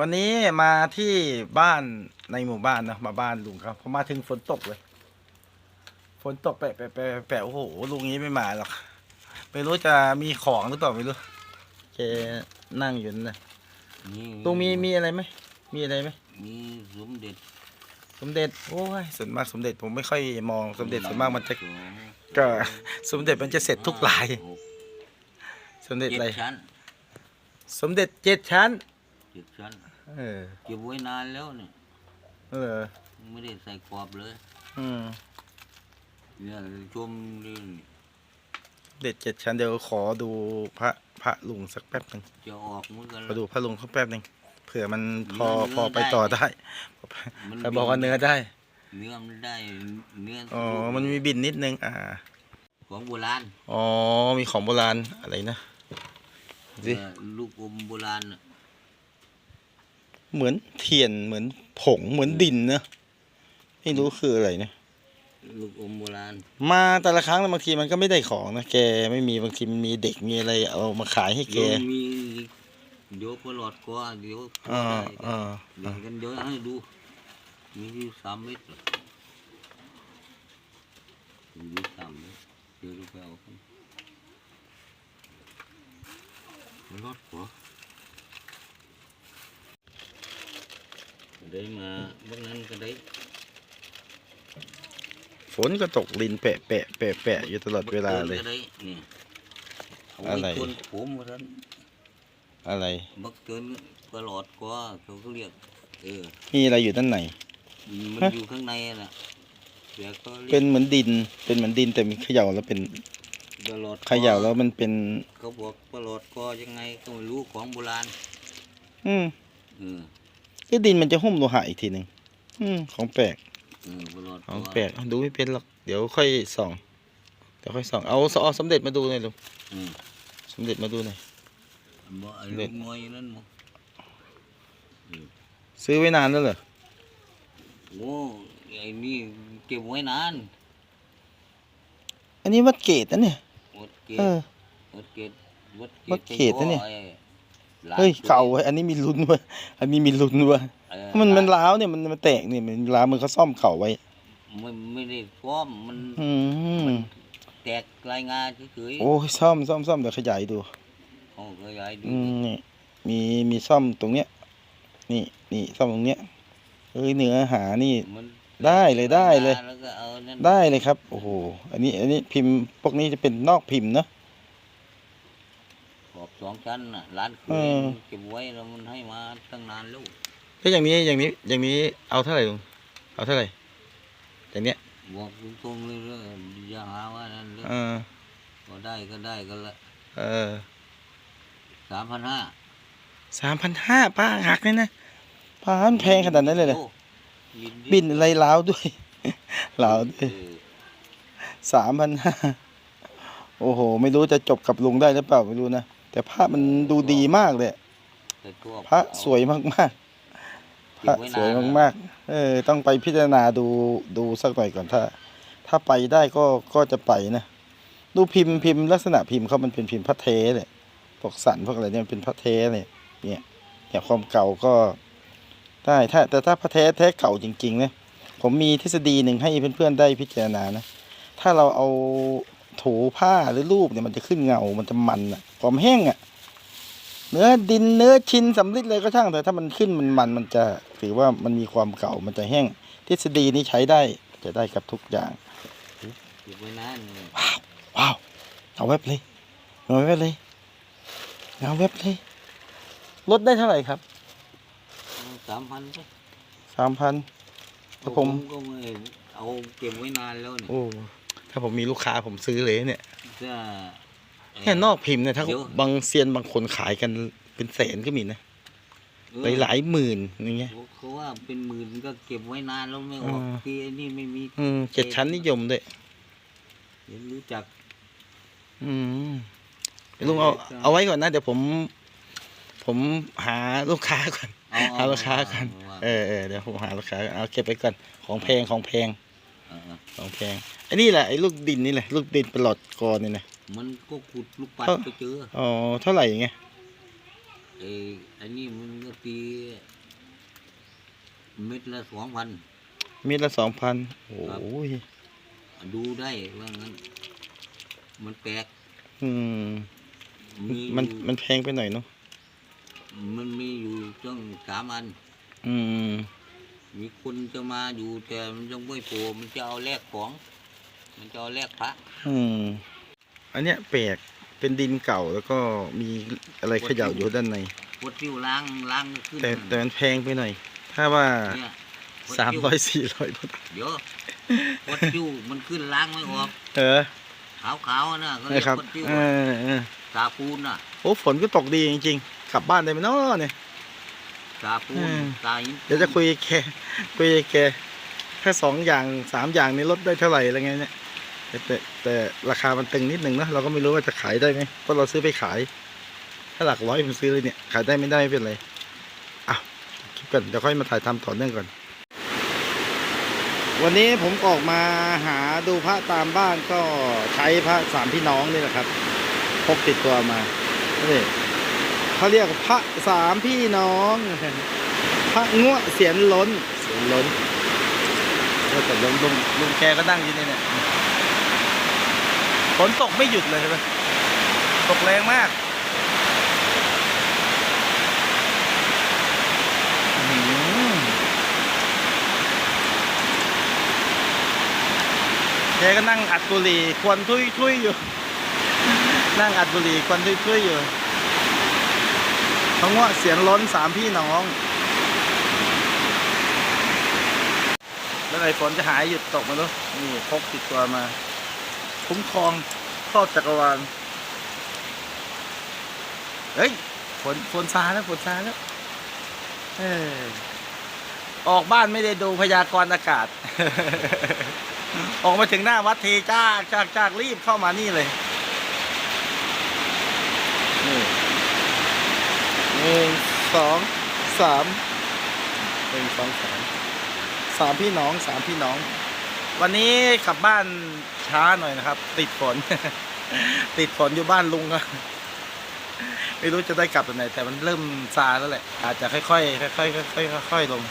วันนี้มาที่บ้านในหมู่บ้านนะมาบ้านลุงครับพอมาถึงฝนตกเลย ฝนตกแปะแปะแปะแปะโอ้โหลุงนี้ไม่มาหรอกไม่รู้จะมีของหรือเปล่าไม่รู้แกนั่งอยู่นั่นนะนี่ลุงมีมีอะไรไหมมีอะไรไหมมีสมเด็จ สมเด็จโอ้ยส่วนมากสมเด็จผมไม่ค่อยมองสมเด็จส่วนมากมันจะสองก็สมเด็จมันจะเสร็จทุกลายหกสมเด็จเจ็ดอะไรชั้นสมเด็จเจ็ดชั้น เจ็ดชั้นเออเก็บไว้นานแล้วเนี่ยเออไม่ได้ใส่กรอบเลย อืมเนี่ยชมนี่เด็ดเจ็ดชั้นเดี๋ยวขอดูพระพระลุงสักแป๊บหนึ่งจะออกเหมือนกันขอดูพระลุงสักแป๊บหนึ่งเผื่อมันพอเนื้อพอไปได้ต่อได้มันเขาบอกว่าเนื้อได้ เนื้อมันได้เนื้ออ๋อมันมีบินนิดนึงอ่า ของโบราณอ๋อมีของโบราณอะไรนะสิเออลูกอมโบราณน่ะ เหมือนเทียนเหมือนผงเหมือนดินนะไม่รู้คืออะไรนะลูกอมโบราณมาแต่ละครั้งบางทีมันก็ไม่ได้ของนะแกไม่มีบางทีมันมีเด็กมีอะไรเอามาขายให้แกเดี๋ยวมีเดี๋ยวประหลอดก็เดี๋ยวก็อ่าได้อ่าเดี๋ยวกันเดี๋ยวให้ดูมีอยู่สามเม็ดเหรอมีอยู่สามเม็ดเดี๋ยวเราไปเอากันประหลอดก็ ได้มาบางนั้นก็ได้ฝนก็ตกลินแปะแปะแปะแปะอยู่ตลอดเวลาเลย บักกินก็ได้นี่เอาอะไรไว้ต้นผมว่าท่านอะไร บักเกินประหลอดก็เขาก็เรียก เออ มีอะไรอยู่ด้านในมันฮะอยู่ข้างในน่ะแต่ก็เรีเป็ยกนเหมือนดิน เป็นเหมือนดินแต่มีเขย่าแล้วเป็นประหลอดเขย่าแล้วมันเป็น เขาบอกประหลอดก็ยังไงก็ไม่รู้ของโบราณ อืม เออ ก็ดินมันจะหุ้มโลหะอีกทีหนึ่งอืมของแปลกเออประหลอดของแปลกดูไม่เป็นหรอกเดี๋ยวค่อยส่องเดี๋ยวค่อยส่องเอาเอาสมเด็จมาดูหน่อยลุงอืมสมเด็จมาดูหน่อยบ่ไอ้เด็ลูดกมวยนั่นมั้งซื้อไว้นานแล้วเหรอโอ้ไอ้นี่เก็บไว้นาน อันนี้วัดเกตนะเนี่ยวัดเกเอตอวัดเกตวัดวัดเกตนะเนี่ยไอ้หลน เฮ้ยตัวเก่าเว้ยอันนี้มีลุ้นเว้ยอันนี้มีลุ้นเว้ยเออมันมันหลร้าวเนี่ยมันมันแตกเนี่ยมันร้าวมันเขาซ่อมเข่าไว้ไม่ไม่ได้ฟ้อมมันอืมแตกรายงานเฉยโอ้ยซ่อมซ่อมซ่อมเดี๋ยวขยายดูๆเขาขยายดูอืมนี่มีมีซ่อมตรงเนี้ย นี่นี่ซ่อมตรงเนี้ยเอ้ยเนื้อหานี่มันได้เลยได้เลยแล้วก็เอานั่นได้เลยครับ โอ้โหอันนี้อันนี้พิมพ์พวกนี้จะเป็นนอกพิมพ์เนอะขอบ สองชั้นน่ะร้านเคเอยอเก็บไว้แล้วมันให้มาตั้งนานแล้วแล้วอย่างนี้อย่างนี้อย่างนี้เอาเท่าไหร่ลุงเอาเท่าไหร่อย่างเนี้ยบอกตรงๆเลยเรื่องอย่าหาว่านั่นเลยเออก็ได้ก็ได้กันละเออสามพันห้าสามพันห้าป้าหักเลยนะป้ามันแพงขนาดนั้นเลยเหรอบินอะไรล้าวด้วยล้าวด้วยเออสามพันห้าโอ้โห ไม่รู้จะจบกับลุงได้หรือเปล่า ไม่รู้นะ แต่ภาพมันดูดีมากเลยแต่ตัวพระสวยมากๆพเก็ระบไว้สวยนนมากๆเออต้องไปพิจารณาดูดูสักหน่อยก่อนถ้า ถ้าไปได้ก็ก็จะไปนะดูพิมพ์พิมพ์ลักษณะพิมพ์เขามันเป็นพิมพ์พระเทเลยพวกสันพวกอะไรเนี่ยมันเป็นพระเทเลยเนี่ยเนี่ยความเก่าก็ได้ถ้าแต่ถ้าพระเทแท้เก่าจริงๆนะผมมีทฤษฎีหนึ่งให้เพื่อนๆได้พิจารณานะถ้าเราเอาถูผ้าหรือรูปเนี่ยมันจะขึ้นเงา มันจะมันอะ ความแห้งอะเนื้อดินเนื้อชิ้นสำลิดเลยก็ช่างแต่ถ้ามันขึ้นมันมันมันจะถือว่ามันมีความเก่ามันจะแห้ง ทฤษฎีนี้ใช้ได้จะได้กับทุกอย่างเก็บไว้นานเลยว้าวเอาเว็บเลยเอาเว็บเลยเอาเว็บเลยลดได้เท่าไหร่ครับสามพันไปสามพันครับผมก็ไม่เอาเก็บไว้นานแล้วเนี่ยโอ้ถ้าผมมีลูกค้าผมซื้อเลยเนี่ยถ้าแค่นอกพิมพ์เนี่ยถ้าเดี๋ยว บางเซียนบางคนขายกันเป็นแสนก็มีนะเออหลายหลายหมื่นอย่างเงี้ย เขาว่าเป็นหมื่นก็เก็บไว้นานแล้วไม่ออกอ่า ทีไอ้นี่ไม่มีอืมเจ็ดชั้นนิยมด้วย เดี๋ยวรู้จัก อืมเดี๋ยวลุงเอาเอาไว้ก่อนนะเดี๋ยวผม ผมหาลูกค้าก่อนเอาหาลูกค้าก่อนเเออเออเดี๋ยวผมหาลูกค้าก่อนเอาเก็บไปก่อนของแพงของแพงเออเออของแพงไอ้นี่แหละไอ้ลูกดินนี่แหละลูกดินประหลอดกอนี่นะ มันก็ขุดลูกปัดเอ้าไปเจออ๋อเท่าไหร่อย่างเงี้ยไอ้อันนี้มันก็ตีเม็ดละสองพันมีดละสองพันโอ้ครับยดูได้ว่างั้น มันแปลกอืมมีมันอยู่มันแพงไปหน่อยเนาะมันมีอยู่ตั้งสามอัน อืม มีคนจะมาอยู่แต่มันยังไม่โผล่มันจะเอาแลกของ มันจะเอาแลกพระ อืม อันเนี้ยแปลกเป็นดินเก่าแล้วก็มีอะไรเขย่าอยู่ด้านในปวดติ้วล้างล้างขึ้นแต่แต่มันแพงไปหน่อย ถ้าว่าเนี่ยปวดสามติ้วร้อยสี่ร้อยเดี๋ยวปวดติ้วมันขึ้นล้างไม่ออกเออขาวๆน่ะเขานะเรียกครับปวดติ้วเออเออตาปูนน่ะโอ้ฝนก็ตกดีจริงๆ กลับบ้านได้ไหมเนาะเนี่ยตาปูนอืมตาหินเดี๋ยวจะคุยกับแกคุยกับแกแค่สองอย่างสามอย่างนี้ลดได้เท่าไหร่อะไรเงี้ยเนี่ย แต่แต่แต่ราคามันตึงนิดหนึ่งนะเราก็ไม่รู้ว่าจะขายได้ไหมเพราะเราซื้อไปขาย ถ้าหลักร้อยผมซื้อเลยเนี่ยขายได้ไม่ได้ไม่เป็นไรอะคลิปกันเดี๋ยวค่อยมาถ่ายทำต่อเนื่องก่อนวันนี้ผมออกมาหาดูพระตามบ้านก็ใช้พระสามพี่น้องนี่แหละครับพกติดตัวมานี่เขาเรียกพระสามพี่น้อง พระงวเสียนล้น เสียนล้นแล้วแต่ลุงลุงลุงแกก็นั่งอยู่นี่เนี่ย ฝนตกไม่หยุดเลยใช่ไหมตกแรงมากอื้อหือแกก็นั่งอัดบุหรี่ควันทุยทุยๆอยู่ นั่งอัดบุหรี่ควันทุยทุยๆอยู่พระงวเสียนล้นสามพี่น้องเมื่อไหรฝนจะหายหยุดตกมาลูกนี่พกติดตัวมา คุ้มครองครอบจักรวาลเฮ้ยฝนฝนซาแล้วฝนซาแล้วเออออกบ้านไม่ได้ดูพยากรณ์อากาศ ออกมาถึงหน้าวัดเทีจ้าจากจากรีบเข้ามานี่เลยหนึ่งสองสามหนึ่งสองสามสามพี่น้องสามพี่น้อง วันนี้กลับบ้านช้าหน่อยนะครับ ติดฝน ติดฝนอยู่บ้านลุงอะไม่รู้จะได้กลับตอนไหนแต่มันเริ่มซาแล้วแหละ อาจจะค่อยๆค่อยๆค่อยๆค่อยๆลง